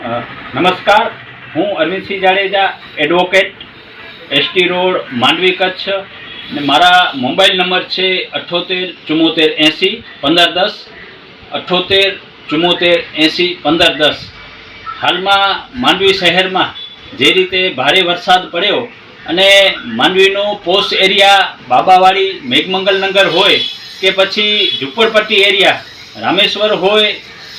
નમસ્કાર. હું Arvindsinh Jadeja advocate ST road Mandvi Kutch. ને મારા મોબાઈલ નંબર છે અઠ્ઠોતેર ચુમ્મોતેર એંસી પંદર દસ. અઠ્ઠોતેર ચુમ્મોતેર એંસી પંદર દસ. હાલમાં માંડવી શહેરમાં જે રીતે ભારે વરસાદ પડ્યો અને માંડવીનો પોસ્ટ એરિયા બાબાવાડી મેઘમંગલ નગર હોય કે પછી ઝુંપડપટ્ટી એરિયા રામેશ્વર હોય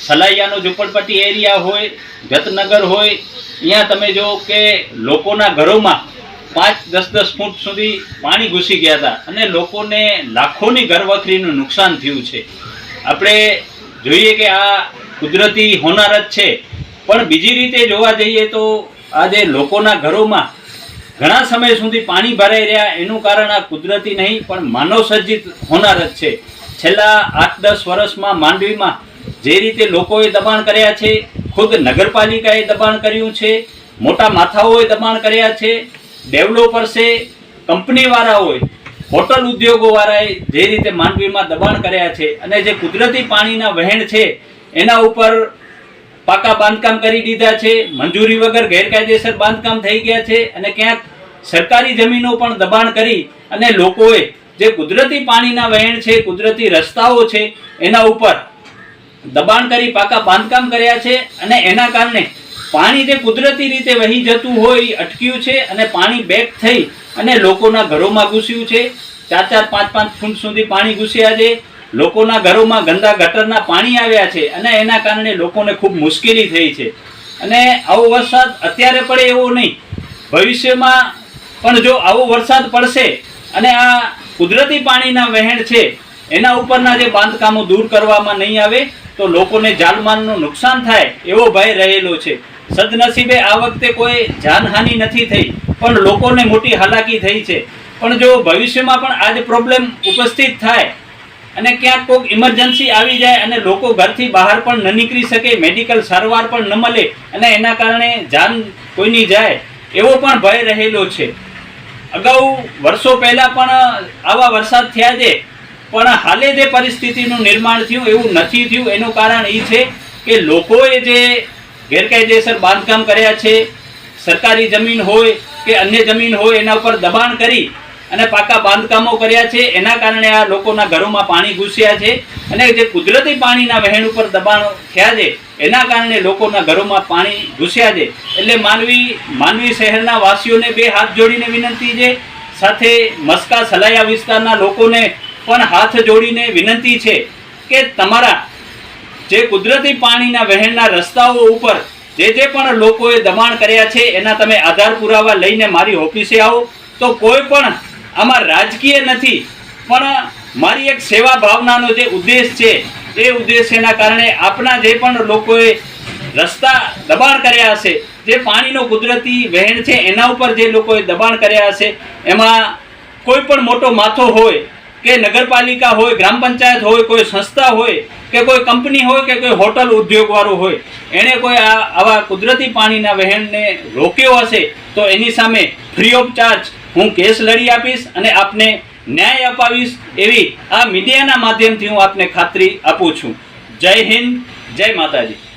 સલાઈયાનો ઝુંપડપટ્ટી એરિયા હોય, ગતનગર હોય, અહીંયા તમે જો કે લોકોના ઘરોમાં પાંચ દસ દસ ફૂટ સુધી પાણી ઘૂસી ગયા હતા અને લોકોને લાખોની ઘરવખરીનું નુકસાન થયું છે. આપણે જોઈએ કે આ કુદરતી હોનારત છે, પણ બીજી રીતે જોવા જઈએ તો આજે લોકોના ઘરોમાં ઘણા સમય સુધી પાણી ભરાઈ રહ્યા, એનું કારણ આ કુદરતી નહીં, પણ માનવસર્જિત હોનાર હોનારત છે. છેલ્લા આઠ દસ વર્ષમાં માંડવીમાં જે રીતે લોકોએ દબાણ કર્યા છે, ખુદ નગરપાલિકાએ દબાણ કર્યું છે, મોટા માથાઓએ દબાણ કર્યા છે, ડેવલોપર્સે કંપનીવાળાઓએ, હોટલ ઉદ્યોગોવાળાએ જે રીતે માંડવીમાં દબાણ કર્યા છે અને જે કુદરતી પાણીના વહેણ છે, એના ઉપર પાકા બાંધકામ કરી દીધા છે, મંજૂરી વગર ગેરકાયદેસર બાંધકામ થઈ ગયા છે અને ક્યાંક સરકારી જમીનો પણ દબાણ કરી અને લોકોએ જે કુદરતી પાણીના વહેણ છે, કુદરતી રસ્તાઓ છે, એના ઉપર દબાણ કરી પાકા બાંધકામ કર્યા છે અને એના કારણે પાણી જે કુદરતી રીતે વહી જતું હોય અટક્યું છે અને પાણી બેક થઈ અને લોકોના ઘરોમાં ઘૂસ્યું છે. ચાર ચાર પાંચ પાંચ ફૂટ સુધી પાણી ઘૂસ્યા છે. લોકોના ઘરોમાં ગંદા ગટરના પાણી આવ્યા છે અને એના કારણે લોકોને ખૂબ મુશ્કેલી થઈ છે. અને આવો વરસાદ અત્યારે પડે એવો નહીં. ભવિષ્યમાં પણ જો આવો વરસાદ પડશે અને આ કુદરતી પાણીના વહેણ છે, એના ઉપરના જે બાંધકામો દૂર કરવામાં નહીં આવે તો લોકોને જાનમાલનું નુકસાન થાય એવો ભય રહેલો છે. સદનસીબે આ વખતે કોઈ જાનહાનિ નથી થઈ, પણ લોકોને મોટી હાલાકી થઈ છે. પણ જો ભવિષ્યમાં પણ આ જ પ્રોબ્લેમ ઉપસ્થિત થાય અને ક્યાંક કોઈક ઇમરજન્સી આવી જાય અને લોકો ઘરથી બહાર પણ ન નીકળી શકે મેડિકલ સારવાર પણ ન મળે અને એના કારણે જાન કોઈની જાય, એવો પણ ભય રહેલો છે. અગાઉ વર્ષો પહેલાં પણ આવા વરસાદ થયા છે પણ હાલે જે પરિસ્થિતિનું નિર્માણ થયું, એવું નથી થયું. એનું કારણ એ છે કે લોકોએ જે ગેરકાયદેસર બાંધકામ કર્યા છે, સરકારી જમીન હોય કે અન્ય જમીન હોય, એના ઉપર દબાણ કરી અને પાકા બાંધકામો કર્યા છે, એના કારણે આ લોકોના ઘરોમાં પાણી ઘૂસ્યા છે અને જે કુદરતી પાણીના વહેણ ઉપર દબાણ થયા છે, એના કારણે લોકોના ઘરોમાં પાણી ઘૂસ્યા છે. એટલે માનવી માનવી શહેરના વાસીઓને બે હાથ જોડીને વિનંતી છે, સાથે મસ્કા સલાયા વિસ્તારના લોકોને પણ હાથ જોડીને વિનંતી છે કે તમારા જે કુદરતી પાણીના વહેણના રસ્તાઓ ઉપર જે જે પણ લોકોએ દબાણ કર્યા છે, એના તમે આધાર પુરાવા લઈને મારી ઓફિસે આવો. તો કોઈ પણ આમાં રાજકીય નથી, પણ મારી એક સેવા ભાવનાનો જે ઉદ્દેશ છે, એ ઉદ્દેશ્યના કારણે આપના જે પણ લોકોએ રસ્તા દબાણ કર્યા હશે, જે પાણીનો કુદરતી વહેણ છે, એના ઉપર જે લોકોએ દબાણ કર્યા હશે, એમાં કોઈ પણ મોટો માથો હોય કે નગરપાલિકા હોય, ગ્રામ પંચાયત હોય, કોઈ સંસ્થા હોય, કે કોઈ કંપની હોય, કે કોઈ હોટલ ઉદ્યોગવાળો હોય, એણે કોઈ આ, આવા કુદરતી પાણીના વહેણને રોક્યો હશે, તો એની સામે ફ્રી ઓફ ચાર્જ હું કેસ લડી આપીશ અને આપને ન્યાય અપાવીશ એવી આ મીડિયાના માધ્યમથી હું આપને ખાતરી આપું છું. જય હિન્દ, જય માતાજી.